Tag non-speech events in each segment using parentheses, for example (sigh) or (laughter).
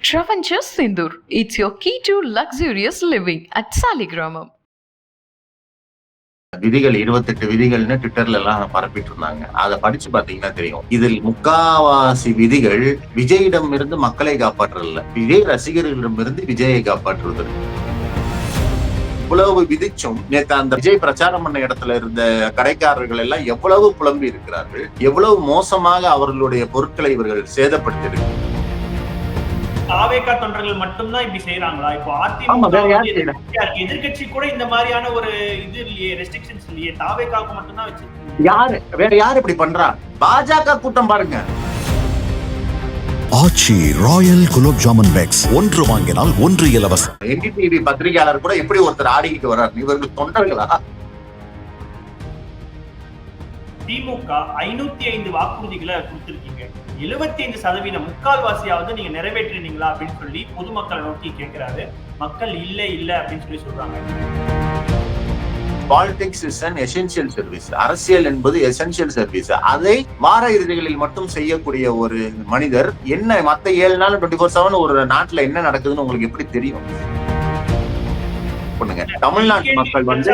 Travancore Sindur. It's your key to luxurious living at Saligramam. விதிகள் இருபத்தெட்டு விதிகள்னு ட்விட்டர்ல எல்லாம் பரப்பிட்டு இருந்தாங்க. அதை படிச்சு பாத்தீங்கன்னா தெரியும். இதில் முக்காவாசி விதிகள் விஜயிடம் இருந்து மக்களை காப்பாற்றுறதில்ல. விஜய் ரசிகர்களிடம் இருந்து விஜயை காப்பாற்றுவது. இவ்வளவு விதிச்சும் நேத்து அந்த விஜய் பிரச்சாரம் பண்ண இடத்துல இருந்த கடைக்காரர்கள் எல்லாம் எவ்வளவு புலம்பி இருக்கிறார்கள். எவ்வளவு மோசமாக அவர்களுடைய பொருட்களை இவர்கள் சேதப்படுத்தியிருக்கிறார்கள். தாவேகா தொண்டர்கள் மட்டும்தான் இப்படி செய்யறாங்களா இப்போ அதிமுக? எதிர்கட்சி கூட இந்த மாதிரியான ஒரு இது இல்லையே ரெஸ்ட்ரிக்ஷன்ஸ் இல்லையே. தாவேகாவுக்கு மட்டும்தான் வச்சு யாரு? வேற யாரு இப்படி பண்றா? பாஜக கூட்டம் பாருங்க. Aachi royal gulab jamun packs. ஒன்று வாங்கினால் ஒன்று இலவசம். என்டிடிவி பத்திரிகையாளர் கூட எப்படி ஒருத்தர் ஆடிக்கிட்டு வர்றாரு. இவர்கள் தொண்டர்களா? திமுக ஐநூத்தி ஐந்து வாக்குறுதிகளை கொடுத்திருக்கீங்க. எழுபத்தி ஐந்து சதவீதம் முக்கால்வாசியாவது நீங்க நிறைவேற்றினீங்களா அப்படின்னு சொல்லி பொதுமக்களை நோக்கி கேட்கிறாரு மக்கள் இல்ல இல்ல அப்படின்னு சொல்லி சொல்றாங்க. Politics is an essential service அரசியல் என்பது எசென்சியல் சர்வீஸ் அதை வார இறுதிகளில் மட்டும் செய்யக்கூடிய ஒரு மனிதர் என்ன மத்த ஏழு நாள் டுவெண்ட்டி ஃபோர் செவன் ஒரு நாட்டுல என்ன நடக்குதுன்னு உங்களுக்கு எப்படி தெரியும்? பண்ணுங்க தமிழ்நாட்டு மக்கள் வந்து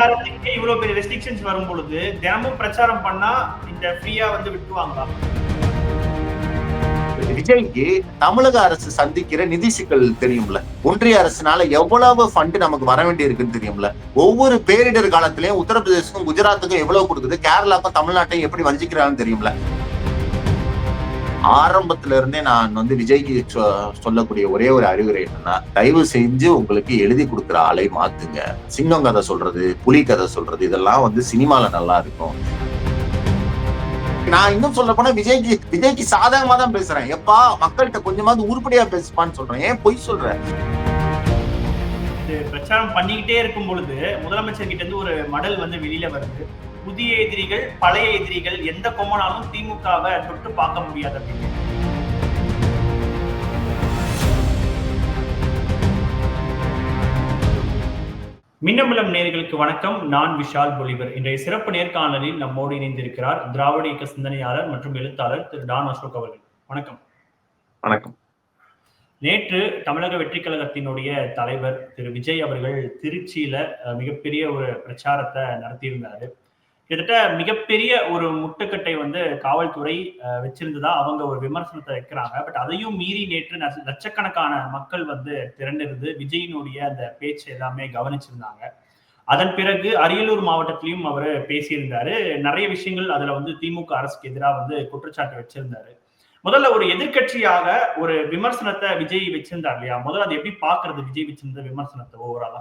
இவ்வளவு பெரிய ரெஸ்ட்ரிக்ஷன்ஸ் வரும் பொழுது தினமும் பிரச்சாரம் பண்ணா இந்த ஃப்ரீயா வந்து விட்டுவாங்களா விஜய்க்கு தமிழக அரசு சந்திக்கிற நிதி சிக்கல் தெரியும்ல? ஒன்றிய அரசுனால எவ்வளவு ஃபண்ட் நமக்கு வர வேண்டி இருக்குன்னு தெரியும்ல? ஒவ்வொரு பேரிடர் காலத்திலயும் உத்தரப்பிரதேசக்கும் குஜராத்துக்கும் எவ்வளவு கொடுக்குது? கேரளாக்கும் தமிழ்நாட்டையும் எப்படி வஞ்சிக்கிறாங்கன்னு தெரியும்ல? ஆரம்பத்துல இருந்தே நான் வந்து விஜய்க்கு சொ- சொல்லக்கூடிய ஒரே ஒரு அறிவுரை என்னன்னா தயவு செஞ்சு உங்களுக்கு எழுதி கொடுக்குற ஆளை மாத்துங்க. சிங்கம் கதை சொல்றது புலி கதை சொல்றது இதெல்லாம் வந்து சினிமால நல்லா இருக்கும். நான் இன்னும் சொல்ல போனா விஜய்க்கு விஜய்க்கு சாதகமா தான் பேசுறேன். எப்பா மக்கள்கிட்ட கொஞ்சமாவது உருப்படியா பேசுப்பான்னு சொல்றேன். ஏன் பொய் சொல்றேன் இது பிரச்சாரம் பண்ணிக்கிட்டே இருக்கும் பொழுது முதலமைச்சர் கிட்ட இருந்து ஒரு மடல் வந்து வெளியில வருது. புதிய எதிரிகள் பழைய எதிரிகள் எந்த கொம்பனாலும் திமுகவை தொட்டு பார்க்க முடியாது அப்படின்னு. மின்னம்பலம் நேர்களுக்கு வணக்கம். நான் விஷால் பொலிவர். இன்றைய சிறப்பு நேர்காணலில் நம்மோடு இணைந்திருக்கிறார் திராவிட இயக்க சிந்தனையாளர் மற்றும் எழுத்தாளர் திரு டான் அசோக் அவர்கள். வணக்கம். வணக்கம். நேற்று தமிழக வெற்றிக் கழகத்தினுடைய தலைவர் திரு விஜய் அவர்கள் திருச்சியில மிகப்பெரிய ஒரு பிரச்சாரத்தை நடத்தியிருந்தாரு. கிட்டத்தட்ட மிகப்பெரிய ஒரு முட்டுக்கட்டை வந்து காவல்துறை அஹ், வச்சிருந்ததா அவங்க ஒரு விமர்சனத்தை வைக்கிறாங்க. பட் அதையும் மீறி நேற்று லட்சக்கணக்கான மக்கள் வந்து திரண்டிருந்து விஜயினுடைய அந்த பேச்சு எல்லாமே கவனிச்சிருந்தாங்க. அதன் பிறகு அரியலூர் மாவட்டத்திலையும் அவர் பேசியிருந்தாரு. நிறைய விஷயங்கள் அதுல வந்து திமுக அரசுக்கு எதிராக வந்து குற்றச்சாட்டு வச்சிருந்தாரு. முதல்ல ஒரு எதிர்க்கட்சியாக ஒரு விமர்சனத்தை விஜய் வச்சிருந்தார் இல்லையா? முதல்ல அதை எப்படி பாக்குறது விஜய் வச்சிருந்த விமர்சனத்தை ஓவராலா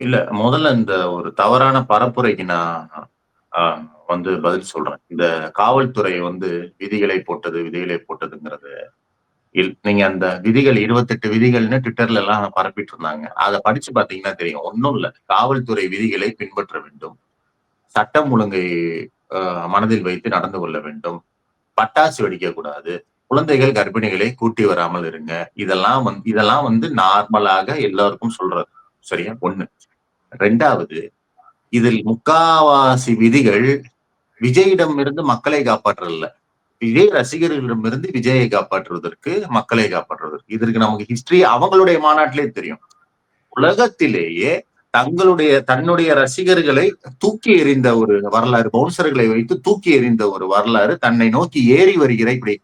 இல்ல முதல்ல இந்த ஒரு தவறான பரப்புரைக்கு நான் வந்து பதில் சொல்றேன். இந்த காவல்துறை வந்து விதிகளை போட்டது விதிகளை போட்டதுங்கிறது இல்- நீங்க அந்த விதிகள் இருபத்தெட்டு விதிகள்னு ட்விட்டர்ல எல்லாம் பரப்பிட்டு இருந்தாங்க அதை படிச்சு பாத்தீங்கன்னா தெரியும். ஒன்றும் இல்லை. காவல்துறை விதிகளை பின்பற்ற வேண்டும். சட்டம் ஒழுங்கை ஆஹ், மனதில் வைத்து நடந்து கொள்ள வேண்டும். பட்டாசு வெடிக்க கூடாது குழந்தைகள் கர்ப்பிணிகளை கூட்டி வராமல் இருங்க. இதெல்லாம் வந்து இதெல்லாம் வந்து நார்மலாக எல்லாருக்கும் சொல்றது. சரியா? ஒண்ணு. ரெண்டாவது இதில் முக்காவாசி விதிகள் விஜயிடம் இருந்து மக்களை காப்பாற்றுறதில்ல விஜய் ரசிகர்களிடம் இருந்து விஜயை காப்பாற்றுவதற்கு மக்களை காப்பாற்றுவதற்கு இதற்கு நமக்கு ஹிஸ்டரி அவங்களுடைய மாநாட்டிலே தெரியும். உலகத்திலேயே தங்களுடைய தன்னுடைய ரசிகர்களை தூக்கி எறிந்த ஒரு வரலாறு பவுன்சர்களை வைத்து தூக்கி எறிந்த ஒரு வரலாறு தன்னை நோக்கி ஏறி வருகிற இப்படி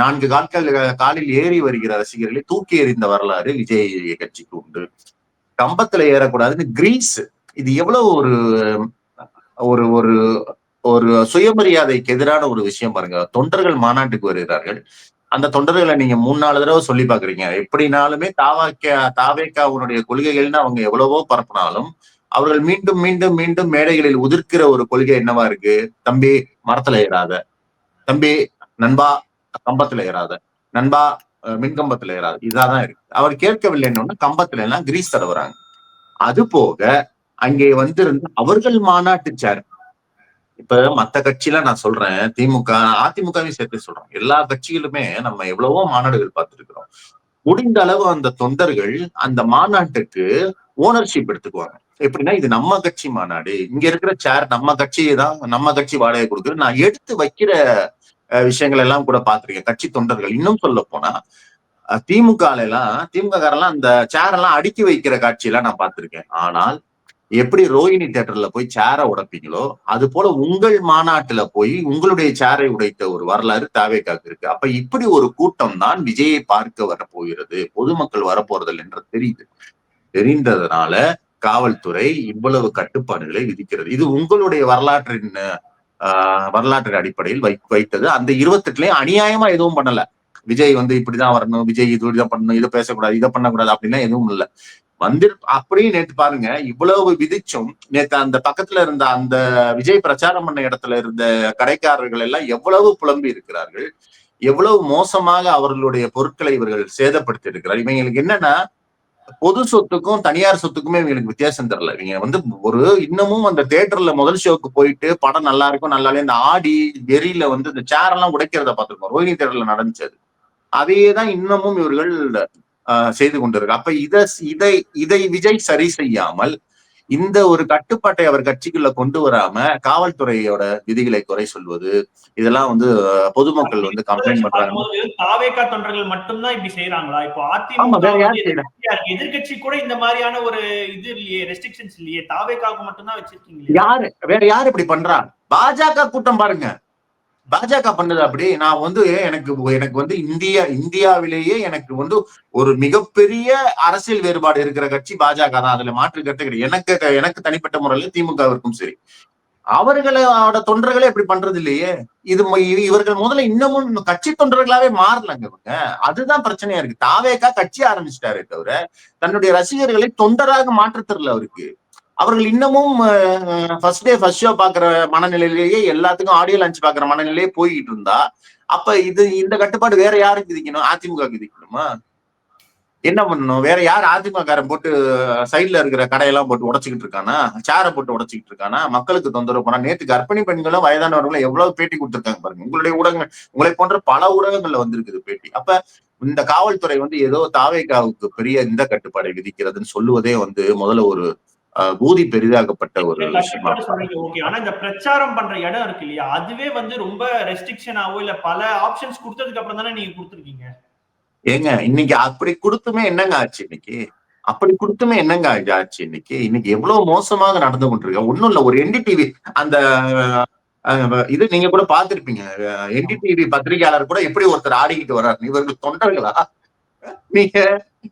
நான்கு கால்கள் காலில் ஏறி வருகிற ரசிகர்களை தூக்கி எறிந்த வரலாறு விஜய் கட்சிக்கு உண்டு. கம்பத்துல ஏறக்கூடாதுன்னு கிரீஸ் இது எவ்வளவு ஒரு ஒரு ஒரு ஒரு சுயமரியாதைக்கு எதிரான ஒரு விஷயம் பாருங்க. தொண்டர்கள் மாநாட்டுக்கு வருகிறார்கள். அந்த தொண்டர்களை நீங்க மூணு நாலு தடவை சொல்லி பாக்குறீங்க எப்படினாலுமே தாவாக்கா தாவேக்காவுடைய கொள்கைகள்னு அவங்க எவ்வளவோ பரப்புனாலும் அவர்கள் மீண்டும் மீண்டும் மீண்டும் மேடைகளில் உதிர்க்கிற ஒரு கொள்கை என்னவா இருக்கு? தம்பி மரத்துல ஏறாத. தம்பி நண்பா கம்பத்துல ஏறாத. நண்பா மின்கம்பத்துல ஏறாத. இதாதான் இருக்கு. அவர் கேட்கவில்லைன்னு கம்பத்துல எல்லாம் கிரீஸ் தடவுறாங்க. அது போக அங்கே வந்திருந்து அவர்கள் மாநாட்டு சேர். இப்ப மத்த கட்சியில நான் சொல்றேன் திமுக அதிமுகவையும் சேர்த்து சொல்றேன் எல்லா கட்சிகளுமே நம்ம எவ்வளவோ மாநாடுகள் பார்த்திருக்கிறோம். முடிந்த அளவு அந்த தொண்டர்கள் அந்த மாநாட்டுக்கு ஓனர்ஷிப் எடுத்துக்குவாங்க. எப்படின்னா இது நம்ம கட்சி மாநாடு. இங்க இருக்கிற சேர் நம்ம கட்சி தான் நம்ம கட்சி வாடகை கொடுக்குறது நான் எடுத்து வைக்கிற அஹ், விஷயங்கள் எல்லாம் கூட பார்த்திருக்கேன். கட்சி தொண்டர்கள். இன்னும் சொல்ல போனா திமுக எல்லாம் திமுக காரெல்லாம் அந்த சேர் எல்லாம் அடுக்கி வைக்கிற காட்சியெல்லாம் நான் பார்த்திருக்கேன். ஆனால் எப்படி ரோஹிணி தியேட்டர்ல போய் சேரை உடைப்பீங்களோ அது போல உங்கள் மாநாட்டுல போய் உங்களுடைய சேரை உடைத்த ஒரு வரலாறு தாவேக்காக்கு இருக்கு. அப்ப இப்படி ஒரு கூட்டம் தான் விஜயை பார்க்க வரப்போகிறது பொதுமக்கள் வரப்போறதில்லை என்று தெரியுது. தெரிந்ததுனால காவல்துறை இவ்வளவு கட்டுப்பாடுகளை விதிக்கிறது. இது உங்களுடைய வரலாற்றின் ஆஹ், வரலாற்றின் அடிப்படையில் வை வைத்தது. அந்த இருபத்தெட்டுலயும் அநியாயமா எதுவும் பண்ணல. விஜய் வந்து இப்படிதான் வரணும் விஜய் இது இப்படிதான் பண்ணணும் இதை பேசக்கூடாது இதை பண்ணக்கூடாது அப்படின்னா எதுவும் இல்ல. வந்து அப்படியே நேத்து பாருங்க இவ்வளவு விதிச்சும் நேத்து அந்த பக்கத்துல இருந்த அந்த விஜய் பிரச்சாரம் பண்ண இடத்துல இருந்த கடைக்காரர்கள் எல்லாம் எவ்வளவு புலம்பி இருக்கிறார்கள் எவ்வளவு மோசமாக அவர்களுடைய பொருட்களை இவர்கள் சேதப்படுத்தி இருக்கிறார். இவங்களுக்கு என்னன்னா பொது சொத்துக்கும் தனியார் சொத்துக்குமே இவங்களுக்கு வித்தியாசம் தெரியல இவங்க வந்து ஒரு இன்னமும் அந்த தேட்டர்ல முதல் ஷோக்கு போயிட்டு படம் நல்லா இருக்கும் நல்லா இந்த ஆடி வெறியில வந்து இந்த சேர் எல்லாம் உடைக்கிறத பார்த்துருக்கோம். ரோஹிணி தேட்டர்ல நடந்துச்சு அதையே தான் இன்னமும் இவர்கள் செய்து கொண்டிருக்கு. அப்ப இத இதை இதை விஜய் சரி செய்யாமல் இந்த ஒரு கட்டுப்பாட்டை அவர் கட்சிக்குள்ள கொண்டு வராம காவல்துறையோட விதிகளை குறை சொல்வது இதெல்லாம் வந்து பொதுமக்கள் வந்து கம்ப்ளைண்ட் பண்றாங்க. தாவேகா தொண்டர்கள் மட்டும்தான் இப்படி செய்யறாங்களா இப்போ அதிமுக. எதிர்க்கட்சி கூட இந்த மாதிரியான ஒரு இது இல்லையே ரெஸ்ட்ரிக்ஷன்ஸ் இல்லையே. தாவேகாவுக்கு மட்டும்தான் வச்சிருக்கீங்க யாரு வேற யாரு இப்படி பண்றா? பாஜக கூட்டம் பாருங்க. பாஜக பண்ணது அப்படி நான் வந்து எனக்கு எனக்கு வந்து இந்தியா இந்தியாவிலேயே எனக்கு வந்து ஒரு மிகப்பெரிய அரசியல் வேறுபாடு இருக்கிற கட்சி பாஜக தான். அதுல மாற்று கருத்து கிடையாது. எனக்கு எனக்கு தனிப்பட்ட முறையில திமுகவிற்கும் சரி. அவர்களோட தொண்டர்களே இப்படி பண்றது இல்லையே. இது இவர்கள் முதல்ல இன்னமும் கட்சி தொண்டர்களாவே மாறலங்க இவங்க. அதுதான் பிரச்சனையா இருக்கு. தாவேக்கா கட்சி ஆரம்பிச்சிட்டாரு தவிர தன்னுடைய ரசிகர்களை தொண்டராக மாற்றத் தெரியல அவருக்கு. அவர்கள் இன்னமும் ஃபர்ஸ்ட் டே ஃபர்ஸ்ட் ஷோ பாக்குற மனநிலையிலேயே எல்லாத்துக்கும் ஆடியோ லான்ச் பாக்குற மனநிலையே போய்கிட்டு இருந்தா அப்ப இது இந்த கட்டுப்பாடு வேற யாருக்கு விதிக்கணும்? அதிமுக விதிக்கணுமா? என்ன பண்ணணும்? வேற யார் அதிமுகக்காரன் போட்டு சைட்ல இருக்கிற கடையெல்லாம் போட்டு உடைச்சுக்கிட்டு இருக்கானா? சேரை போட்டு உடைச்சுக்கிட்டு இருக்கானா? மக்களுக்கு தொந்தரவு பண்ணா நேத்து கர்ப்பிணி பெண்களும் வயதானவர்களும் எவ்வளவு பேட்டி கொடுத்துருக்காங்க பாருங்க. உங்களுடைய ஊடகங்கள் உங்களை போன்ற பல ஊடகங்கள்ல வந்திருக்குது பேட்டி. அப்ப இந்த காவல்துறை வந்து ஏதோ தாவேகாவுக்கு பெரிய இந்த கட்டுப்பாடை விதிக்கிறதுன்னு சொல்லுவதே வந்து முதல்ல ஒரு ஊதி பெரிதாக்கப்பட்ட ஒரு விஷயமா ஓகே ஆனா இந்த பிரச்சாரம் பண்ற இடம் இருக்கு இல்லையா? அதுவே வந்து ரொம்ப ரெஸ்ட்ரிக்ஷனாவோ இல்ல பல ஆப்ஷன்ஸ் கொடுத்ததுக்கு அப்புறம் தானே நீங்க கொடுத்துருக்கீங்க? ஏங்க இன்னைக்கு அப்படி கொடுத்துமே என்னங்க ஆச்சு இன்னைக்கு? அப்படி கொடுத்துமே என்னங்க ஆச்சு- இன்னைக்கு? இன்னைக்கு எவ்வளவு மோசமாக நடந்து கொண்டிருக்க? ஒண்ணும் இல்ல ஒரு என்டிடிவி அந்த இது நீங்க கூட பார்த்திருப்பீங்க. என்டிடிவி பத்திரிகையாளர் கூட எப்படி ஒருத்தர் ஆடிக்கிட்டு வர்றாரு? இவர்கள் தொண்டர்களா? நீங்க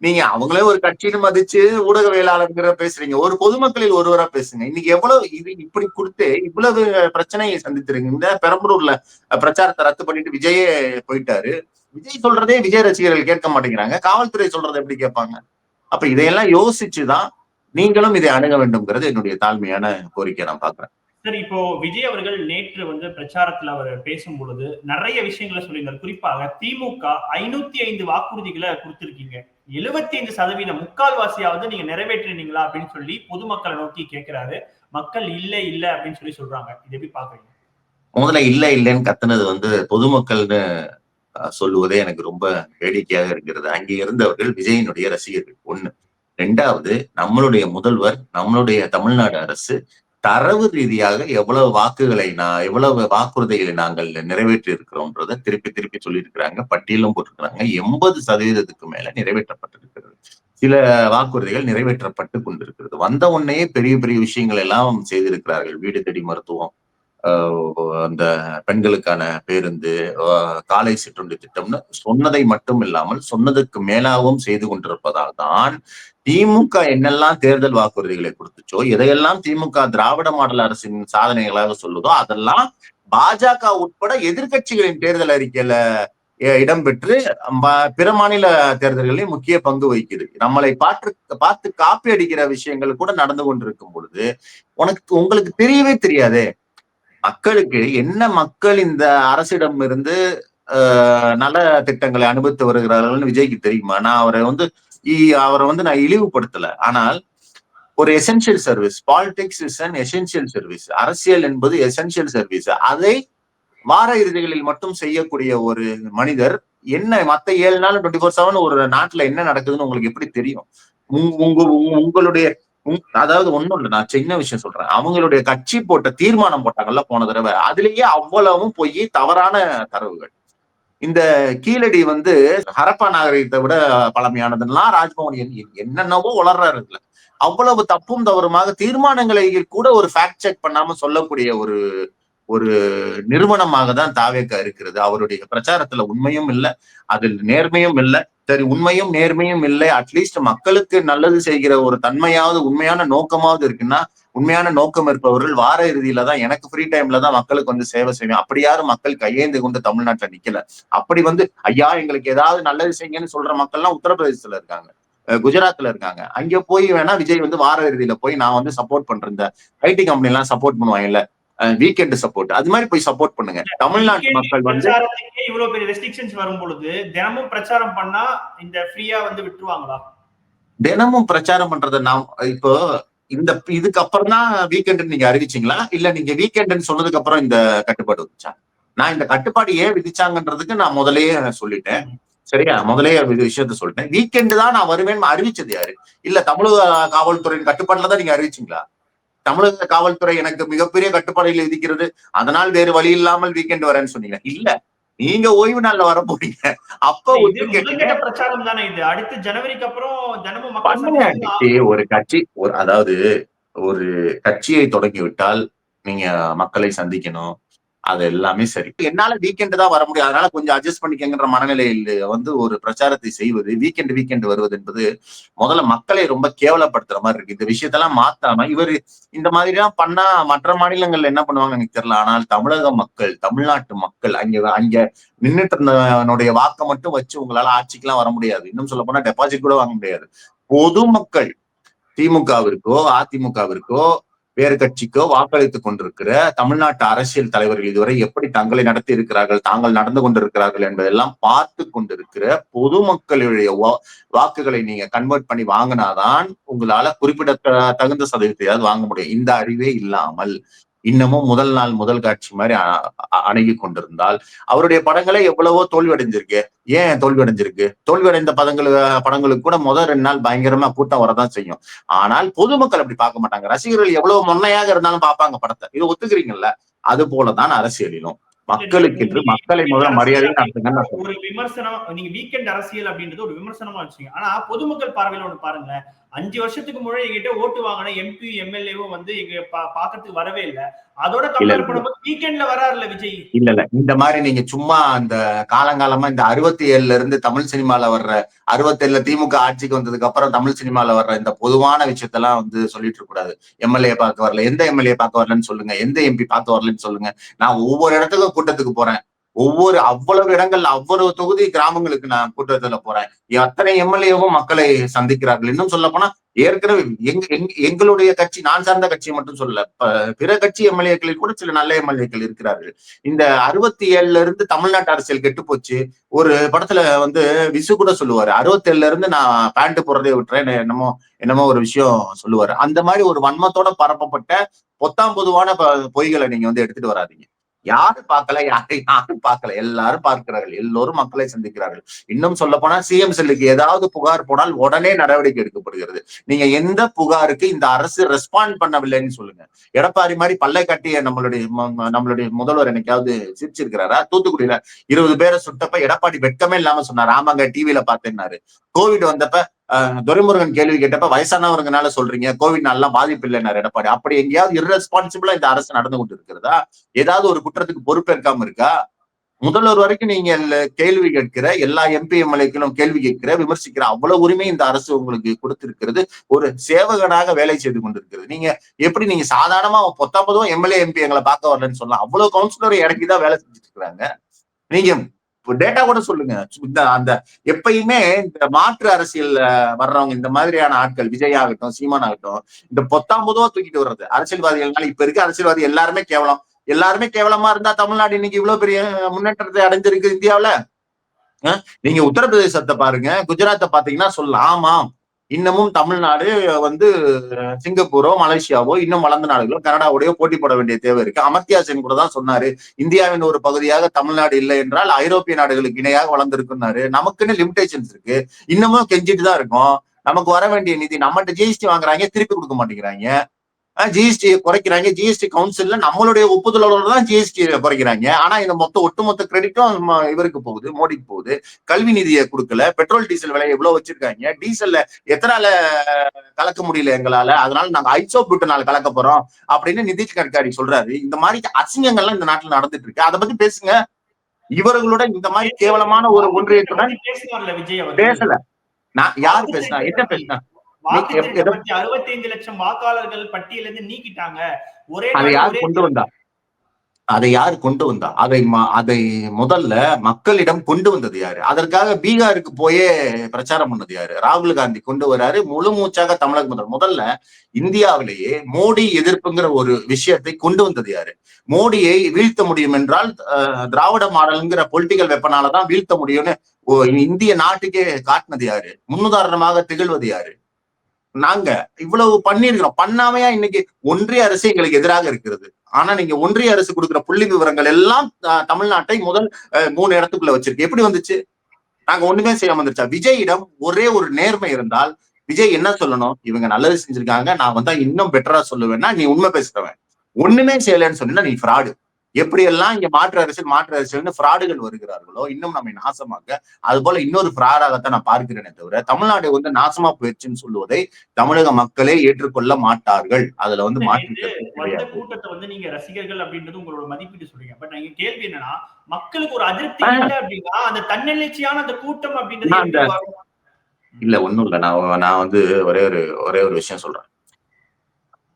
நீங்க அவங்களே ஒரு கட்சின்னு மதிச்சு ஊடகவியலாளர்ங்கிற பேசுறீங்க. ஒரு பொதுமக்களில் ஒருவரா பேசுங்க. இன்னைக்கு எவ்வளவு இது இப்படி கொடுத்து இவ்வளவு பிரச்சனையை சந்தித்திருங்க. இந்த பெரம்பலூர்ல பிரச்சாரத்தை ரத்து பண்ணிட்டு விஜயே போயிட்டாரு. விஜய் சொல்றதே விஜய் ரசிகர்கள் கேட்க மாட்டேங்கிறாங்க. காவல்துறை சொல்றதை எப்படி கேட்பாங்க? அப்ப இதையெல்லாம் யோசிச்சுதான் நீங்களும் இதை அணுக வேண்டும்ங்கிறது என்னுடைய தாழ்மையான கோரிக்கை நான் பாக்குறேன் சார் இப்போ விஜய் அவர்கள் நேற்று வந்து பிரச்சாரத்துல அவர் பேசும் பொழுது நிறைய விஷயங்களை சொல்லியிருந்தார். குறிப்பாக திமுக ஐநூத்தி ஐந்து வாக்குறுதிகளை கொடுத்திருக்கீங்க. எழுபத்தி ஐந்து சதவீதம் முக்கால்வாசியாவது நீங்க நிறைவேற்றினீங்களா அப்படின்னு சொல்லி பொதுமக்களை நோக்கி கேட்கிறாரு. மக்கள் இல்ல இல்ல அப்படின்னு சொல்லி சொல்றாங்க. இது எப்படி பாக்குறீங்க முதல்ல இல்ல இல்லைன்னு கத்துனது வந்து பொதுமக்கள்னு சொல்லுவதே எனக்கு ரொம்ப வேடிக்கையாக இருக்கிறது. அங்கே இருந்தவர்கள் விஜயினுடைய ரசிகர்கள். ஒண்ணு. ரெண்டாவது நம்மளுடைய முதல்வர் நம்மளுடைய தமிழ்நாடு அரசு தரவு ரீதியாக எவ்வளவு வாக்குகளை நான் எவ்வளவு வாக்குறுதிகளை நாங்கள் நிறைவேற்றி இருக்கிறோம்ன்றத திருப்பி திருப்பி சொல்லியிருக்கிறாங்க. பட்டியலும் போட்டிருக்கிறாங்க. எண்பது சதவீதத்துக்கு மேல நிறைவேற்றப்பட்டிருக்கிறது. சில வாக்குறுதிகள் நிறைவேற்றப்பட்டு கொண்டிருக்கிறது. வந்த உடனேயே பெரிய பெரிய விஷயங்கள் எல்லாம் செய்திருக்கிறார்கள். வீடு தேடி மருத்துவம் ஆஹ் அந்த பெண்களுக்கான பேருந்து காலை சிற்றுண்டி திட்டம்னு சொன்னதை மட்டும் இல்லாமல் சொன்னதுக்கு மேலாகவும் செய்து கொண்டிருப்பதால் தான் திமுக என்னெல்லாம் தேர்தல் வாக்குறுதிகளை கொடுத்துச்சோ எதையெல்லாம் திமுக திராவிட மாடல் அரசின் சாதனைகளாக சொல்லுதோ அதெல்லாம் பாஜக உட்பட எதிர்க்கட்சிகளின் தேர்தல் அறிக்கையில இடம்பெற்று பிற மாநில தேர்தல்களில் முக்கிய பங்கு வகிக்குது. நம்மளை பார்த்து பார்த்து காப்பி அடிக்கிற விஷயங்கள் கூட நடந்து கொண்டிருக்கும் பொழுது உனக்கு உங்களுக்கு தெரியவே தெரியாதே? மக்களுக்கு என்ன மக்கள் இந்த அரசிடம் இருந்து ஆஹ், நல திட்டங்களை அனுபவித்து வருகிறார்கள்னு விஜய்க்கு தெரியுமா? நான் அவரை வந்து அவரை வந்து நான் இழிவுபடுத்தல. ஆனால் ஒரு essential service politics is an essential service அரசியல் என்பது எசென்சியல் சர்வீஸ் அதை வார இறுதிகளில் மட்டும் செய்யக்கூடிய ஒரு மனிதர் என்ன மத்த ஏழு நாள் டுவெண்ட்டி ஃபோர் செவன் ஒரு நாட்டுல என்ன நடக்குதுன்னு உங்களுக்கு எப்படி தெரியும்? உங்க உங்க- உங்களுடைய உங்- அதாவது ஒண்ணும் இல்லை நான் சின்ன விஷயம் சொல்றேன். அவங்களுடைய கட்சி போட்ட தீர்மானம் போட்டாங்கல்ல போன தடவை. அதுலயே அவ்வளவும் போய் தவறான தரவுகள். இந்த கீழடி வந்து ஹரப்பா நாகரிகத்தை விட பழமையானதுலாம் ராஜ்பவன் என்னென்னவோ வளர்றாரு இதுல. அவ்வளவு தப்பும் தவறுமாக தீர்மானங்களை கூட ஒரு ஃபேக்ட் செக் பண்ணாம சொல்லக்கூடிய ஒரு ஒரு நிறுவனமாக தான் தாவேக்கா இருக்கிறது. அவருடைய பிரச்சாரத்துல உண்மையும் இல்லை அதில் நேர்மையும் இல்லை. சரி உண்மையும் நேர்மையும் இல்லை. அட்லீஸ்ட் மக்களுக்கு நல்லது செய்கிற ஒரு தன்மையாவது உண்மையான நோக்கமாவது இருக்குன்னா உண்மையான நோக்கம் இருப்பவர்கள் வார இறுதியில தான் எனக்கு ஃப்ரீ டைம்ல தான் மக்களுக்கு வந்து சேவை செய்வேன். அப்படி யாரும் மக்கள் கையேந்து கொண்டு தமிழ்நாட்டுல நிக்கல. அப்படி வந்து ஐயா எங்களுக்கு ஏதாவது நல்லது செய்யுங்கன்னு சொல்ற மக்கள்லாம் உத்தரப்பிரதேசத்துல இருக்காங்க. குஜராத்ல இருக்காங்க. அங்க போய் வேணா விஜய் வந்து வார இறுதியில போய் நான் வந்து சப்போர்ட் பண்றேன். இந்த ஐடி கம்பெனி எல்லாம் சப்போர்ட் பண்ணுவாங்கல்ல வீக்கெண்ட் சப்போர்ட் அது மாதிரி போய் சப்போர்ட் பண்ணுங்க. தமிழ்நாட்டு மக்கள் வந்து இவ்வளவு பெரிய ரெஸ்ட்ரிக்ஷன்ஸ் வரும் பொழுது தினமும் பிரச்சாரம் பண்ணா இந்த ஃப்ரீயா வந்து விட்டுருவாங்களா? தினமும் பிரச்சாரம் பண்றத நாம் இப்போ இந்த இதுக்கு அப்புறம் தான் வீக்கெண்ட் நீங்க அறிவிச்சீங்களா? இல்ல நீங்க வீக்கெண்ட்னு சொன்னதுக்கு அப்புறம் இந்த கட்டுப்பாடு வந்துச்சா நான் இந்த கட்டுப்பாடு ஏன் விதிச்சாங்கன்றதுக்கு நான் முதல்லயே சொல்லிட்டேன். சரியா? முதலே விஷயத்த சொல்லிட்டேன். வீக்கெண்ட் தான் நான் வருவேன் அறிவிச்சது யாரு? இல்ல தமிழக காவல்துறையின் கட்டுப்பாட்டுல தான் நீங்க அறிவிச்சீங்களா? தமிழக காவல்துறை எனக்கு மிகப்பெரிய கட்டுப்பாடுகள் விதிக்கிறது. அதனால் வேறு வழி இல்லாமல் வீக்கெண்ட் வரேன்னு சொன்னீங்க. இல்ல நீங்க ஓய்வு நாள்ல வர போறீங்க அப்ப பிரச்சாரம் தானே இது. அடுத்து ஜனவரிக்கு அப்புறம் தினமும் ஒரு கட்சி ஒரு அதாவது ஒரு கட்சியை தொடங்கி விட்டால் நீங்க மக்களை சந்திக்கணும். அது எல்லாமே சரி. என்னால வீக்கெண்ட் தான் வர முடியும். அதனால கொஞ்சம் அட்ஜஸ்ட் பண்ணிக்கங்கிற மனநிலையில் வந்து ஒரு பிரச்சாரத்தை செய்வது வீக்கெண்ட் வீக்கெண்ட் வருவது என்பது முதல்ல மக்களை ரொம்ப கேவலப்படுத்துற மாதிரி இருக்கு. இந்த விஷயத்தெல்லாம் மாத்தாம இவர் இந்த மாதிரி எல்லாம் பண்ணா மற்ற மாநிலங்கள்ல என்ன பண்ணுவாங்கன்னு எனக்கு தெரியல. ஆனால் தமிழக மக்கள் தமிழ்நாட்டு மக்கள் அங்க அங்க நின்றுட்டு இருந்தவனுடைய வாக்கை மட்டும் வச்சு உங்களால ஆட்சிக்கெல்லாம் வர முடியாது. இன்னும் சொல்ல போனா டெபாசிட் கூட வாங்க முடியாது. பொதுமக்கள் திமுகவிற்கோ அதிமுகவிற்கோ வேறு கட்சிக்கோ வாக்களித்துக் கொண்டிருக்கிற தமிழ்நாட்டு அரசியல் தலைவர்கள் இதுவரை எப்படி தங்களை நடத்தி இருக்கிறார்கள் தாங்கள் நடந்து கொண்டிருக்கிறார்கள் என்பதெல்லாம் பார்த்து கொண்டிருக்கிற பொதுமக்களுடைய வா- வாக்குகளை நீங்க கன்வெர்ட் பண்ணி வாங்கினாதான் உங்களால குறிப்பிட தகுந்த சதவீதத்தையாவது வாங்க முடியும். இந்த அறிவே இல்லாமல் இன்னமும் முதல் நாள் முதல் காட்சி மாதிரி அணுகி கொண்டிருந்தால் அவருடைய படங்களே எவ்வளவோ தோல்வி அடைஞ்சிருக்கு ஏன் தோல்வி அடைஞ்சிருக்கு தோல்வி அடைந்த படங்கள் படங்களுக்கு கூட முதல் ரெண்டு நாள் பயங்கரமா கூட்டம் வரதான் செய்யும். ஆனால் பொதுமக்கள் அப்படி பார்க்க மாட்டாங்க. ரசிகர்கள் எவ்வளவு முன்னையாக இருந்தாலும் பார்ப்பாங்க படத்தை. இது ஒத்துக்கிறீங்கல்ல? அது போலதான் அரசியலிலும். மக்களுக்கு என்று மக்களை முதல்ல மரியாதை ஒரு விமர்சனம் நீங்க வீக்கெண்ட் அரசியல் அப்படின்றது ஒரு விமர்சனமா வச்சுங்க ஆனா பொதுமக்கள் பார்வையில ஒண்ணு பாருங்க அஞ்சு வருஷத்துக்கு முன்னாடி எங்கிட்ட ஓட்டு வாங்கின எம்பி எம்எல்ஏவும் வந்து எங்க பாக்கறதுக்கு வரவே இல்ல. அதோட கம்பேர். பண்ணும்போது வீக்கெண்ட்ல வராருல்ல விஜய்? இல்ல இல்ல. இந்த மாதிரி நீங்க சும்மா அந்த காலங்காலமா இந்த அறுபத்தி ஏழுல இருந்து தமிழ் சினிமால வர்ற அறுபத்தேழுல திமுக ஆட்சிக்கு வந்ததுக்கு அப்புறம் தமிழ் சினிமால வர்ற இந்த பொதுவான விஷயத்தெல்லாம் வந்து சொல்லிட்டு இருக்க கூடாது. எம்எல்ஏ பார்க்க வரல. எந்த எம்எல்ஏ பார்க்க வரலன்னு சொல்லுங்க. எந்த எம்பி பார்க்க வரலன்னு சொல்லுங்க. நான் ஒவ்வொரு இடத்துக்கும் கூட்டத்துக்கு போறேன். ஒவ்வொரு அவ்வளவு இடங்கள் அவ்வளவு தொகுதி கிராமங்களுக்கு நான் கூட்டத்துல போறேன். அத்தனை எம்எல்ஏவும் மக்களை சந்திக்கிறார்கள். இன்னும் சொல்ல போனா ஏற்கனவே எங் எங்களுடைய கட்சி நான் சார்ந்த கட்சியை மட்டும் சொல்ல பிற கட்சி எம்எல்ஏக்களில் கூட சில நல்ல எம்எல்ஏக்கள் இருக்கிறார்கள். இந்த அறுபத்தி ஏழுல இருந்து தமிழ்நாட்டு அரசியல் கெட்டு போச்சு. ஒரு படத்துல வந்து விசு கூட சொல்லுவாரு. அறுபத்தி ஏழுல இருந்து நான் பேண்ட் போடுறதே விட்டுறேன். என்னமோ என்னமோ ஒரு விஷயம் சொல்லுவாரு. அந்த மாதிரி ஒரு வன்மத்தோட பரப்பப்பட்ட பொத்தாம் பொதுவான ப- பொய்களை நீங்க வந்து எடுத்துட்டு வராதீங்க. யாரு பார்க்கல யாரு யாரும் பார்க்கல. எல்லாரும் பார்க்கிறார்கள். எல்லோரும் மக்களை சந்திக்கிறார்கள். இன்னும் சொல்ல போனா சிஎம் செல்லுக்கு ஏதாவது புகார் போனால் உடனே நடவடிக்கை எடுக்கப்படுகிறது. நீங்க எந்த புகாருக்கு இந்த அரசு ரெஸ்பாண்ட் பண்ணவில்லைன்னு சொல்லுங்க. எடப்பாடி மாதிரி பல்லை கட்டிய நம்மளுடைய ம- நம்மளுடைய முதல்வர் என்னைக்காவது சிரிச்சிருக்கிறாரா? தூத்துக்குடியில இருபது பேரை சுட்டப்ப எடப்பாடி வெட்கமே இல்லாம சொன்னார். ஆமாங்க டிவியில பார்த்தேன்னாரு. கோவிட் வந்தப்ப துரைமுருகன் கேள்வி கேட்டப்ப வயசானவருங்கனால சொல்றீங்க கோவிட் நல்லா பாதிப்பு இல்லைனாரு எடப்பாடி. அப்படி எங்கேயாவது irresponsible-ஆ இந்த அரசு நடந்து கொண்டு இருக்கிறதா ஏதாவது ஒரு குற்றத்துக்கு பொறுப்பேற்காம இருக்கா? முதல்வர் வரைக்கும் நீங்க கேள்வி கேட்கிற எல்லா எம்பி எம்எல்ஏக்களும் கேள்வி கேட்கிற விமர்சிக்கிற அவ்வளவு உரிமை இந்த அரசு உங்களுக்கு கொடுத்திருக்கிறது. ஒரு சேவகனாக வேலை செய்து கொண்டிருக்கிறது. நீங்க எப்படி நீங்க சாதாரணமா பத்தொன்பதும் எம்எல்ஏ எம்பி எங்களை பார்க்க வரலன்னு சொல்லலாம். அவ்வளவு கவுன்சிலரை இறக்கிதான் வேலை செஞ்சுட்டு இருக்கிறாங்க. நீங்க டேட்டா கூட சொல்லுங்க. இந்த அந்த எப்பயுமே இந்த மாற்று அரசியல் வர்றவங்க இந்த மாதிரியான ஆட்கள் விஜய் ஆகட்டும் சீமான் ஆகட்டும் இந்த பொத்தாம் பொதுவா தூக்கிட்டு வர்றது. அரசியல்வாதிகள்னால இப்ப இருக்க அரசியல்வாதி எல்லாருமே கேவலம். எல்லாருமே கேவலமா இருந்தா தமிழ்நாடு இன்னைக்கு இவ்வளவு பெரிய முன்னேற்றத்தை அடைஞ்சிருக்கு இந்தியாவுல? நீங்க உத்தரப்பிரதேசத்தை பாருங்க குஜராத்தை பாத்தீங்கன்னா சொல்லலாம். ஆமாம். இன்னமும் தமிழ்நாடு வந்து சிங்கப்பூரோ மலேசியாவோ இன்னும் வளர்ந்த நாடுகளோ கனடாவோடையோ போட்டி போட வேண்டிய தேவை இருக்கு. அமர்த்தியா சென் கூட தான் சொன்னாரு. இந்தியாவின் ஒரு பகுதியாக தமிழ்நாடு இல்லை என்றால் ஐரோப்பிய நாடுகளுக்கு இணையாக வளர்ந்துருக்குன்னாரு நமக்குன்னு லிமிடேஷன்ஸ் இருக்கு. இன்னமும் கெஞ்சிட்டு தான் இருக்கும். நமக்கு வர வேண்டிய நிதி நம்மகிட்ட ஜிஎஸ்டி வாங்குறாங்க திருப்பி கொடுக்க மாட்டேங்கிறாங்க. ஜிஎஸ்டி குறைக்கிறாங்க. ஜிஎஸ்டி கவுன்சில்ல நம்மளுடைய ஒப்புதலோட தான் ஜிஎஸ்டி குறைக்கிறாங்க. ஆனா இந்த மொத்த ஒட்டுமொத்த கிரெடிட்டும் இவருக்கு போகுது மோடிக்கு போகுது. கல்வி நிதியை கொடுக்கல. பெட்ரோல் டீசல் விலை எவ்வளவு வச்சிருக்காங்க? டீசல்ல எத்தனால கலக்க முடியல எங்களால? அதனால நாங்க ஐசோ நாள் கலக்க போறோம் அப்படின்னு நிதிஷ் கட்காரி சொல்றாரு. இந்த மாதிரி அசிங்கங்கள்லாம் இந்த நாட்டுல நடந்துட்டு இருக்கு. அதை பத்தி பேசுங்க. இவர்களோட இந்த மாதிரி கேவலமான ஒரு ஒன்றியத்துடன் பேசல. நான் யார் பேசினா? என்ன பேசினா? அறுபத்தைந்து லட்சம் வாக்காளர்கள் பட்டியலிருந்து நீக்கிட்டாங்க. ஒரே அதை யார் கொண்டு வந்தா? அதை யார் கொண்டு வந்தா? அதை அதை முதல்ல மக்களிடம் கொண்டு வந்தது யாரு? அதற்காக பீகாருக்கு போயே பிரச்சாரம் பண்ணது யாரு? ராகுல் காந்தி கொண்டு வராரு முழு மூச்சாக தமிழக முதல் முதல்ல இந்தியாவிலேயே மோடி எதிர்ப்புங்கிற ஒரு விஷயத்தை கொண்டு வந்தது யாரு? மோடியை வீழ்த்த முடியும் என்றால் திராவிட மாடல்ங்கிற பொலிட்டிக்கல் வெப்பனால தான் வீழ்த்த முடியும்னு இந்திய நாட்டுக்கே காட்டினது யாரு? முன்னுதாரணமாக திகழ்வது யாரு? நாங்க இவ்வளவு பண்ணிருக்கிறோம் பண்ணாமையா இன்னைக்கு ஒன்றிய அரசு எங்களுக்கு எதிராக இருக்கிறது. ஆனா நீங்க ஒன்றிய அரசு கொடுக்கிற புள்ளி விவரங்கள் எல்லாம் அஹ், தமிழ்நாட்டை முதல் மூணு இடத்துக்குள்ள வச்சிருக்கு. எப்படி வந்துச்சு? நாங்க ஒண்ணுமே செய்யாம வந்துருச்சா? விஜயிடம் ஒரே ஒரு நேர்மை இருந்தால் விஜய் என்ன சொல்லணும்? இவங்க நல்லது செஞ்சிருக்காங்க. நான் வந்தா இன்னும் பெட்டரா சொல்லுவேன்னா நீ உண்மை பேசுறவன். ஒண்ணுமே செய்யலைன்னு சொன்னா நீ ஃப்ராடு எப்படி எல்லாம் இங்க மாற்று அரசியல் மாற்று அரசியல்னு ஃப்ராடுகள் வருகிறார்களோ இன்னும் நம்மை நாசமாக்க அது போல இன்னொரு ஃப்ராடாகத்தான் நான் பார்க்கிறேனே தவிர தமிழ்நாடு வந்து நாசமா போயிடுச்சுன்னு சொல்லுவதை தமிழக மக்களே ஏற்றுக்கொள்ள மாட்டார்கள். அதுல வந்து மாற்று கூட்டத்தை வந்து நீங்க ரசிகர்கள் அப்படின்றது உங்களோட மதிப்பீடு சொல்றீங்க. பட் நீங்க கேள்வி என்னன்னா மக்களுக்கு ஒரு அதிருப்தி. இல்லை அப்படின்னா அந்த தன்னெழுச்சியான அந்த கூட்டம் அப்படின்றது? இல்ல ஒண்ணும் இல்ல. நான் நான் வந்து ஒரே ஒரு ஒரே ஒரு விஷயம் சொல்றேன்.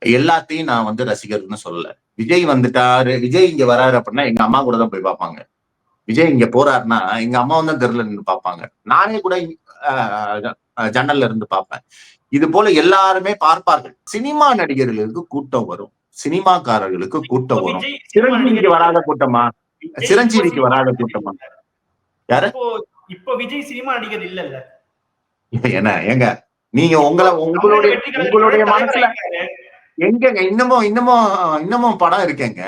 எல்லாத்தையும் நான் வந்து ரசிகர்னு சொல்லல. விஜய் வந்துட்டாரு. விஜய் இங்க வராரு அப்படின்னா எங்க அம்மா கூட தான் போய் பார்ப்பாங்க. விஜய் இங்க போறாருன்னா எங்க அம்மா வந்து தெருல நின்று பார்ப்பாங்க. நானே கூட ஜன்னல்ல இருந்து பார்ப்பேன். இது போல எல்லாருமே பார்ப்பார்கள். சினிமா நடிகர்களுக்கு கூட்டம் வரும். சினிமாக்காரர்களுக்கு கூட்டம் வரும். சிரஞ்சீவிக்கு வராத கூட்டமா? சிரஞ்சீவிக்கு வராத கூட்டமா? யாரு? இப்போ விஜய் சினிமா நடிகர் இல்லல்ல. என்ன ஏங்க நீங்க உங்களை உங்களுடைய உங்களுடைய மனசுல. (laughs) எங்கங்க? இன்னமும் இன்னமும் இன்னமும் படம் இருக்கேங்க.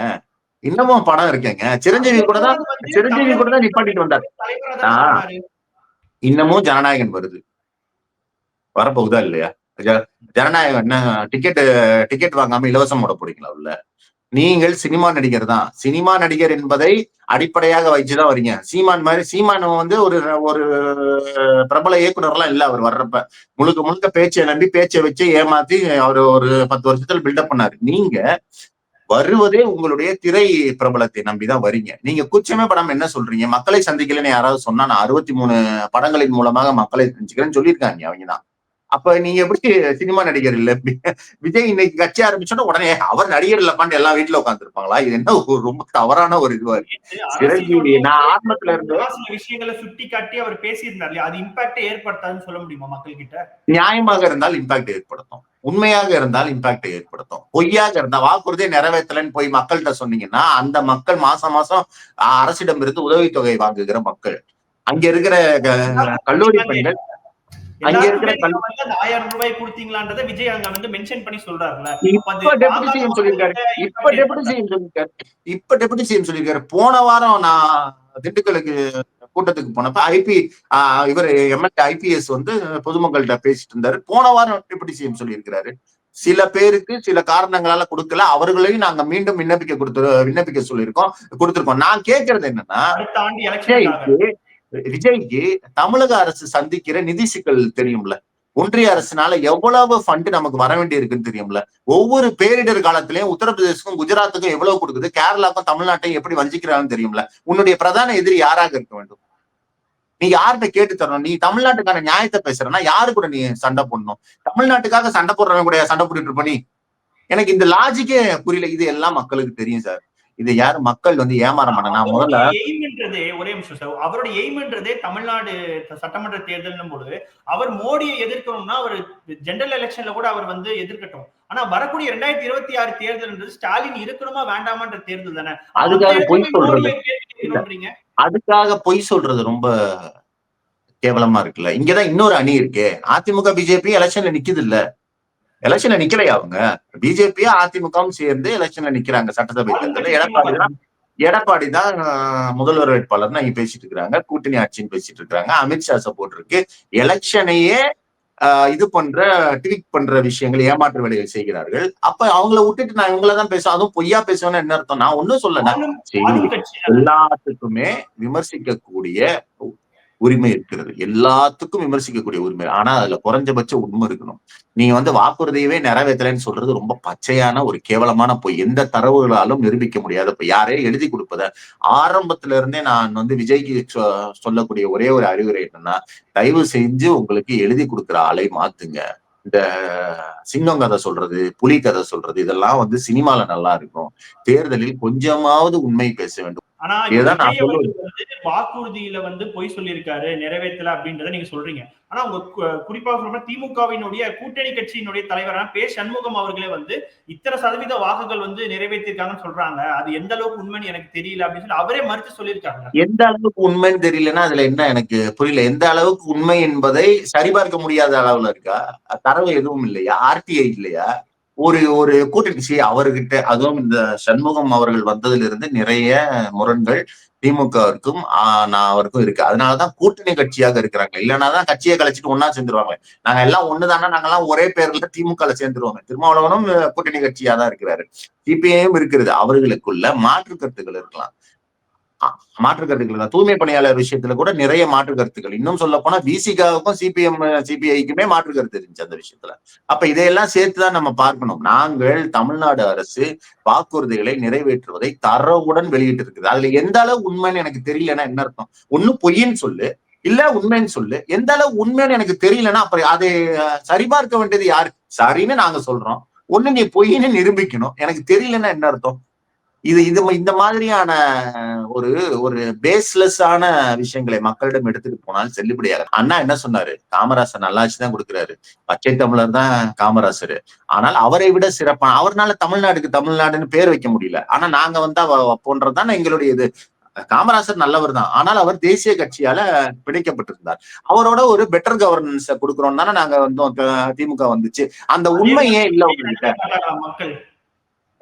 இன்னமும் படம் இருக்கேங்க. சிரஞ்சீவி கூட தான் சிரஞ்சீவி கூட தான் நிப்பாட்டிட்டு வந்தார். இன்னமும் ஜனநாயகன் வருது. வரப்போகுதா இல்லையா? ஜனநாயகம் என்ன டிக்கெட் டிக்கெட் வாங்காம இலவசம் போட போறீங்களா உள்ள? நீங்கள் சினிமா நடிகர் தான். சினிமா நடிகர் என்பதை அடிப்படையாக வச்சுதான் வரீங்க. சீமான் மாதிரி சீமான் வந்து ஒரு ஒரு பிரபல இயக்குனர்லாம் இல்ல அவர் வர்றப்ப. முழுக்க முழுக்க பேச்சை நம்பி பேச்சை வச்சு ஏமாத்தி அவர் ஒரு பத்து வருஷத்துல பில்டப் பண்ணாரு. நீங்க வருவதே உங்களுடைய திரை பிரபலத்தை நம்பிதான் வரீங்க. நீங்க குச்சமே படம் என்ன சொல்றீங்க? மக்களை சந்திக்கலன்னு யாராவது சொன்னா நான் அறுபத்தி மூணு படங்களின் மூலமாக மக்களை சந்திக்கிறேன்னு சொல்லியிருக்காங்க அவங்கதான். அப்ப நீங்க எப்படி சினிமா நடிகர் இல்ல? விஜய் இன்னைக்கு கட்சி ஆரம்பிச்சோன்னா உடனே அவர் நடிகர் இல்லப்பான்னு எல்லாம் வீட்டுல உட்காந்துருப்பாங்களா இது என்ன ஒரு ரொம்ப தவறான ஒரு இதுவா இருக்கு. சிரஞ்சீவி, நான் ஆரம்பத்துல இருந்து- விஷயங்களை சுட்டி காட்டி அவர் பேசியிருந்தார் அது இம்பாக்ட் ஏற்படுத்தாதுன்னு சொல்ல முடியுமா மக்கள் கிட்ட நியாயமாக இருந்தால் இம்பாக்ட் ஏற்படுத்தும். உண்மையாக இருந்தால் இம்பாக்ட் ஏற்படுத்தும். பொய்யாக இருந்தா வாக்குறுதியை நிறைவேற்றலன்னு போய் மக்கள்கிட்ட சொன்னீங்கன்னா அந்த மக்கள் மாசம் மாசம் அரசிடம் இருந்து உதவித்தொகை வாங்குகிற மக்கள். அங்க இருக்கிற கல்லூரி பெண்கள் அங்க இருக்கிற எல்லாருக்குமே நீங்க வந்து அந்த ஆயிரம் ரூபாய் கொடுத்தீங்களான்றதை விஜய் அங்க வந்து மென்ஷன் பண்ணி சொல்றாருல அப்ப அது இப்ப டெபுட்டி சிஎம் சொல்லியிருக்காரு. இப்ப டெபுட்டி சிஎம் சொல்லியிருக்காரு. இப்ப டெபுட்டி சிஎம் சொல்லியிருக்காரு. போன வாரம் நான் திண்டுக்கலுக்கு கூட்டத்துக்கு போனப்ப ஐபி இவர் எம்எல்ஏ ஐபிஎஸ் வந்து பொதுமக்கள்கிட்ட பேசிட்டு இருந்தாரு. போன வாரம் டெபுட்டி சிஎம் சொல்லியிருக்கிறாரு. சில பேருக்கு சில காரணங்களால கொடுக்கல. அவர்களையும் நாங்க மீண்டும் விண்ணப்பிக்க கொடுத்து விண்ணப்பிக்க சொல்லியிருக்கோம் கொடுத்திருக்கோம். நான் கேட்கறது என்னன்னா அடுத்த ஆண்டு எலெக்ஷனுக்காக விஜய்க்கு தமிழக அரசு சந்திக்கிற நிதி சிக்கல் தெரியும்ல? ஒன்றிய அரசுனால எவ்வளவு ஃபண்ட் நமக்கு வர வேண்டி இருக்குன்னு தெரியும்ல? ஒவ்வொரு பேரிடர் காலத்திலயும் உத்தரப்பிரதேசக்கும் குஜராத்துக்கும் எவ்வளவு கொடுக்குது? கேரளாக்கும் தமிழ்நாட்டையும் எப்படி வஞ்சிக்கிறாங்கன்னு தெரியும்ல? உன்னுடைய பிரதான எதிரி யாராக இருக்க வேண்டும்? நீ யார்கிட்ட கேட்டு தரணும்? நீ தமிழ்நாட்டுக்கான நியாயத்தை பேசுறனா யாரு கூட நீ சண்டை போடணும்? தமிழ்நாட்டுக்காக சண்டை போடுறவங்க கூட சண்டை போட்டுட்டு இருப்ப நீ? எனக்கு இந்த லாஜிக்கே புரியல. இது எல்லாம் மக்களுக்கு தெரியும் சார் இது யாரு மக்கள் வந்து ஏமாற மாட்டாங்க? முதல்ல எய்ம்ன்றதே ஒரே நிமிஷம் சார். அவருடைய எய்ம்ன்றதே தமிழ்நாடு சட்டமன்ற தேர்தல்னும் போது அவர் மோடியை எதிர்க்கணும்னா அவர் ஜெனரல் எலெக்ஷன்ல கூட அவர் வந்து எதிர்க்கட்டும். ஆனா வரக்கூடிய ரெண்டாயிரத்தி இருபத்தி ஆறு தேர்தல்ன்றது ஸ்டாலின் இருக்கணுமா வேண்டாமான்ற தேர்தல் தானே? அதுக்காக பொய் கேட்கணும்ன்றீங்க. அதுக்காக பொய் சொல்றது ரொம்ப கேவலமா இருக்குல்ல. இங்கதான் இன்னொரு அணி இருக்கே. அதிமுக பிஜேபி எலெக்ஷன்ல நிக்குது இல்ல. எலெக்ஷன்ல நிக்கலையா அவங்க? பிஜேபி அதிமுகவும் சேர்ந்து எலெக்ஷன்ல நிக்கிறாங்க சட்டசபை தேர்தலில். எடப்பாடி தான் எடப்பாடி தான் முதல்வர் வேட்பாளர்னு இங்க பேசிட்டு இருக்காங்க கூட்டணி ஆட்சின்னு பேசிட்டு இருக்காங்க அமித்ஷா சப்போர்ட் இருக்கு. எலெக்ஷனையே ஆஹ் இது பண்ற ட்வீட் பண்ற விஷயங்கள் ஏமாற்று வேலைகள் செய்கிறார்கள். அப்ப அவங்கள விட்டுட்டு நான் இவங்கள தான் பேசுவேன் அதுவும் பொய்யா பேசுவேன்னு என்ன அர்த்தம்? நான் ஒன்னும் சொல்லல. எல்லாத்துக்குமே விமர்சிக்கக்கூடிய உரிமை இருக்கிறது. எல்லாத்துக்கும் விமர்சிக்கக்கூடிய உரிமை. ஆனா அதுல குறைஞ்சபட்ச உண்மை இருக்கணும். நீங்க வந்து வாக்குறுதியவே நிறைவேற்றலைன்னு சொல்றது ரொம்ப பச்சையான ஒரு கேவலமான பொய். எந்த தரவுகளாலும் நிரூபிக்க முடியாத இப்ப யாரே எழுதி கொடுப்பத. ஆரம்பத்துல இருந்தே நான் வந்து விஜய்க்கு சொ- சொல்லக்கூடிய ஒரே ஒரு அறிவுரை என்னன்னா தயவு செஞ்சு உங்களுக்கு எழுதி கொடுக்குற ஆளை மாத்துங்க. இந்த சிங்கம் கதை சொல்றது புலி கதை சொல்றது இதெல்லாம் வந்து சினிமால நல்லா இருக்கும். தேர்தலில் கொஞ்சமாவது உண்மை பேச வேண்டும். ஆனா வாக்குறுதியில வந்து பொய் சொல்லியிருக்காரு நிறைவேற்றல அப்படின்றத நீங்க சொல்றீங்க. ஆனா உங்க கு- குறிப்பா சொல்ற திமுகவினுடைய கூட்டணி கட்சியினுடைய தலைவரான பே. சண்முகம் அவர்களே வந்து இத்தனை சதவீத வாக்குகள் வந்து நிறைவேற்றிருக்காங்கன்னு சொல்றாங்க. அது எந்த அளவுக்கு உண்மைன்னு எனக்கு தெரியல அப்படின்னு சொல்லி அவரே மறுத்து சொல்லியிருக்காங்க. எந்த அளவுக்கு உண்மைன்னு தெரியலன்னா அதுல என்ன எனக்கு புரியல. எந்த அளவுக்கு உண்மை என்பதை சரிபார்க்க முடியாத அளவுல இருக்கா? தரவு எதுவும் இல்லையா? ஆர்டிஐ இல்லையா? ஒரு ஒரு கூட்டணி அவர்கிட்ட அதுவும் இந்த சண்முகம் அவர்கள் வந்ததுல இருந்து நிறைய முரண்கள் திமுகவிற்கும் நான் அவருக்கும் இருக்கு. அதனாலதான் கூட்டணி கட்சியாக இருக்கிறாங்க. இல்லைன்னா தான் கட்சியை கலைச்சிட்டு ஒன்னா சேர்ந்துருவாங்க. நாங்க எல்லாம் ஒண்ணுதானா? நாங்கெல்லாம் ஒரே பேர்ல திமுக சேர்ந்துருவாங்க திருமாவளவனும் கூட்டணி கட்சியா தான் இருக்கிறாரு. சிபிஐயும் இருக்கிறது. அவர்களுக்குள்ள மாற்று கருத்துக்கள் இருக்கலாம். மாற்று கருத்துக்கள் தான் தூய்மை பணியாளர் விஷயத்துல கூட நிறைய மாற்று கருத்துக்கள். இன்னும் சொல்ல போனா விசிகாவுக்கும் சிபிஎம் சிபிஐக்குமே மாற்று கருத்து இருந்துச்சு அந்த விஷயத்துல. அப்ப இதையெல்லாம் சேர்த்துதான் நம்ம பார்க்கணும். நாங்கள் தமிழ்நாடு அரசு வாக்குறுதிகளை நிறைவேற்றுவதை தரவுடன் வெளியிட்டு இருக்குது அதுல எந்த அளவு உண்மைன்னு எனக்கு தெரியலன்னா என்ன அர்த்தம்? ஒண்ணு பொய்ன்னு சொல்லு இல்ல உண்மைன்னு சொல்லு. எந்த அளவு உண்மைன்னு எனக்கு தெரியலன்னா அப்புறம் அதை சரிபார்க்க வேண்டியது யாரு? சரின்னு நாங்க சொல்றோம். ஒண்ணு நீ பொய்ன்னு நிரூபிக்கணும். எனக்கு தெரியலன்னா என்ன அர்த்தம்? இது இது இந்த மாதிரியான ஒரு ஒரு பேஸ்லெஸ்ஸான விஷயங்களை மக்களிடம் எடுத்துட்டு போனால் செல்லுபடியாக அண்ணா என்ன சொன்னாரு? காமராசர் நல்லாட்சி தான் கொடுக்குறாரு. பச்சை தமிழர் தான் காமராசர். ஆனால் அவரை விட சிறப்பான அவர்னால தமிழ்நாடுக்கு தமிழ்நாடுன்னு பேர் வைக்க முடியல. ஆனா நாங்க வந்து போன்றதுதான் எங்களுடைய இது. காமராசர் நல்லவர் தான். ஆனால் அவர் தேசிய கட்சியால பிடிக்கப்பட்டிருந்தார் அவரோட ஒரு பெட்டர் கவர்னன்ஸ கொடுக்குறோம் தானே நாங்க வந்தோம் திமுக வந்துச்சு. அந்த உண்மையே இல்ல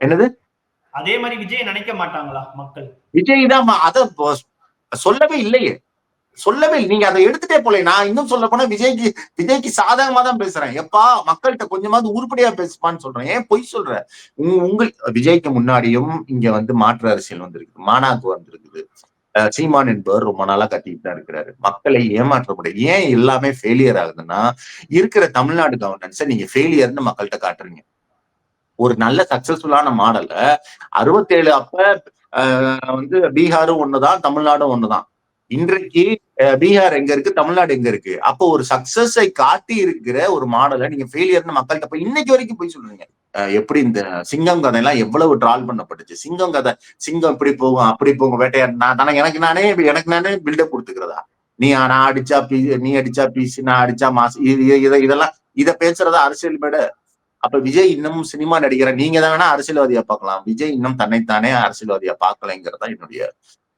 என்னது? அதே மாதிரி விஜய் நினைக்க மாட்டாங்களா மக்கள்? விஜய் தான் அத சொல்லவே இல்லையே. சொல்லவே நீங்க அதை எடுத்துட்டே போல நான் இன்னும் சொல்ல போனா விஜய்க்கு விஜய்க்கு சாதகமா தான் பேசுறேன். எப்பா மக்கள்கிட்ட கொஞ்சமாவது உருப்படியா பேசுப்பான்னு சொல்றேன். ஏன் பொய் சொல்ற? உங்க உங்கள் விஜய்க்கு முன்னாடியும் இங்க வந்து மாற்று அரசியல் வந்திருக்கு மாநாக்கு வந்திருக்குது. சீமான் என்பவர் ரொம்ப நாளா கட்டிட்டு தான் இருக்கிறாரு. மக்களை ஏமாற்ற முடியாது ஏன் எல்லாமே ஃபெயிலியர் ஆகுதுன்னா இருக்கிற தமிழ்நாடு கவர்னன்ஸை நீங்க ஃபெயிலியர்னு மக்கள்கிட்ட காட்டுறீங்க. ஒரு நல்ல சக்சஸ்ஃபுல்லான மாடல அறுபத்தேழு அப்ப வந்து பீகாரும் ஒண்ணுதான் தமிழ்நாடும் ஒண்ணுதான். இன்றைக்கு பீகார் எங்க இருக்கு தமிழ்நாடு எங்க இருக்கு? அப்போ ஒரு சக்சஸை காட்டி இருக்கிற ஒரு மாடலை நீங்க ஃபெயிலியர்னு மக்கள்கிட்ட போய் இன்னைக்கு வரைக்கும் போய் சொல்றீங்க எப்படி இந்த சிங்கம் கதையெல்லாம் எவ்வளவு ட்ரால் பண்ணப்பட்டுச்சு? சிங்கம் கதை சிங்கம் இப்படி போகும் அப்படி போகும் வேட்டையாடு நான் எனக்கு நானே எனக்கு நானே பில்டப் கொடுத்துக்கிறதா? நீ நான் அடிச்சா பீ நீ அடிச்சா பீசி நான் அடிச்சா மாசு இது இதை இதெல்லாம் இதை பேசுறதா அரசியல் மேட? அப்ப விஜய் இன்னமும் சினிமா நடிகர்? நீங்க தான் வேணா அரசியல்வாதியா பார்க்கலாம். விஜய் இன்னும் தன்னைத்தானே அரசியல்வாதியா பார்க்கலைங்கிறதா என்னுடைய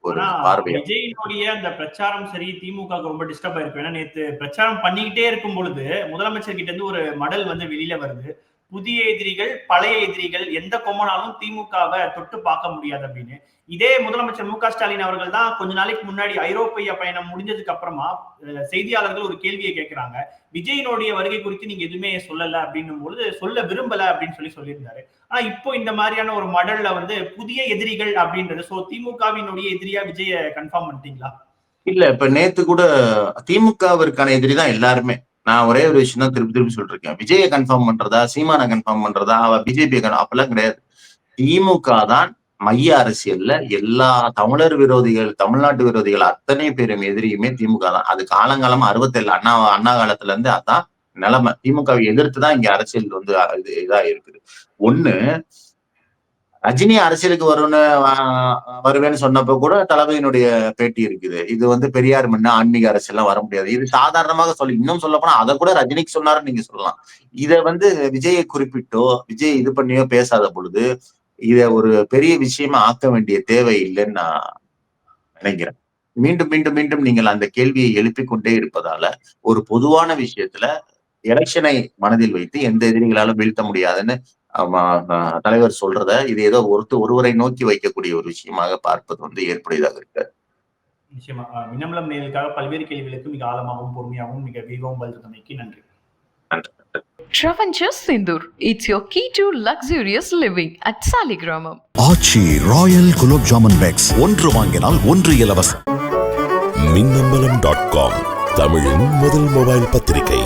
ஒரு பார்வை. விஜயினுடைய அந்த பிரச்சாரம் சரி திமுக ரொம்ப டிஸ்டர்ப் ஆயிருக்கு. ஏன்னா நேத்து பிரச்சாரம் பண்ணிக்கிட்டே இருக்கும் பொழுது முதலமைச்சர் கிட்ட இருந்து ஒரு மடல் வந்து வெளியில வருது. புதிய எதிரிகள் பழைய எதிரிகள் எந்த கொம்பனாலும் திமுகவை தொட்டு பார்க்க முடியாது அப்படின்னு. இதே முதலமைச்சர் மு க ஸ்டாலின் அவர்கள் தான் கொஞ்ச நாளைக்கு முன்னாடி ஐரோப்பிய பயணம் முடிஞ்சதுக்கு அப்புறமா செய்தியாளர்கள் ஒரு கேள்வியை கேட்கிறாங்க. விஜயினுடைய வருகை குறித்து நீங்க எதுவுமே சொல்லல அப்படின்னும் பொழுது சொல்ல விரும்பல அப்படின்னு சொல்லி சொல்லியிருந்தாரு. ஆனா இப்போ இந்த மாதிரியான ஒரு மடல்ல வந்து புதிய எதிரிகள் அப்படின்றது சோ திமுகவினுடைய எதிரியா விஜய கன்ஃபார்ம் பண்ணிட்டீங்களா? இல்ல இப்ப நேத்து கூட திமுகவிற்கான எதிரி தான் எல்லாருமே. நான் ஒரே ஒரு விஷயம் தான் திருப்பி திருப்பி சொல்லிருக்கேன். விஜய கன்ஃபார்ம் பண்றதா சீமானை கன்ஃபார்ம் பண்றதா அவ பிஜேபி அப்பெல்லாம் கிடையாது. திமுக தான் மைய அரசியல்ல எல்லா தமிழர் விரோதிகள் தமிழ்நாட்டு விரோதிகள் அத்தனை பேரும் எதிரியுமே திமுக தான். அது காலங்காலமா அறுபத்தேழு அண்ணா அண்ணா காலத்துல இருந்து அதான் நிலைமை. திமுகவை எதிர்த்து தான் இங்க அரசியல் வந்து இது இதா இருக்குது ஒண்ணு ரஜினி அரசியலுக்கு வரும்னு வருவேன்னு சொன்னப்ப கூட தளபதியினுடைய பேட்டி இருக்குது. இது வந்து பெரியார் முன்ன ஆன்மீக அரசியல்லாம் வர முடியாது. இது சாதாரணமாக சொல்லி இன்னும் சொல்ல போனா அதை கூட ரஜினிக்கு சொன்னாருன்னு நீங்க சொல்லலாம். இத வந்து விஜயை குறிப்பிட்டோ விஜய் இது பண்ணியோ பேசாத பொழுது இத ஒரு பெரிய விஷயமா ஆக்க வேண்டிய தேவை இல்லைன்னு நான் நினைக்கிறேன். மீண்டும் மீண்டும் மீண்டும் நீங்கள் அந்த கேள்வியை எழுப்பிக் கொண்டே இருப்பதால ஒரு பொதுவான விஷயத்துல எலெக்ஷனை மனதில் வைத்து எந்த எதிரிகளாலும் வீழ்த்த முடியாதுன்னு தலைவர் சொல்றத இது ஏதோ ஒருத்த ஒருவரை நோக்கி வைக்கக்கூடிய ஒரு விஷயமாக பார்ப்பது வந்து ஏற்புடையதாக இருக்கு. நிச்சயமா. அஹ், மின்னம்பலம் நேர்களுக்காக பல்வேறு கேள்விகளுக்கு மிக ஆழமாகவும் பொறுமையாகவும் மிக விரிவாகவும் பதில் தந்தமைக்கு நன்றி. நன்றி. Travancore Sindur. It's your key to luxurious living at Saligramam. Aachi royal gulab jamun packs ஒன்று வாங்கினால் ஒன்று இலவசம். மின்னம்பலம் டாட் காம் தமிழின் முதல் மொபைல் பத்திரிகை.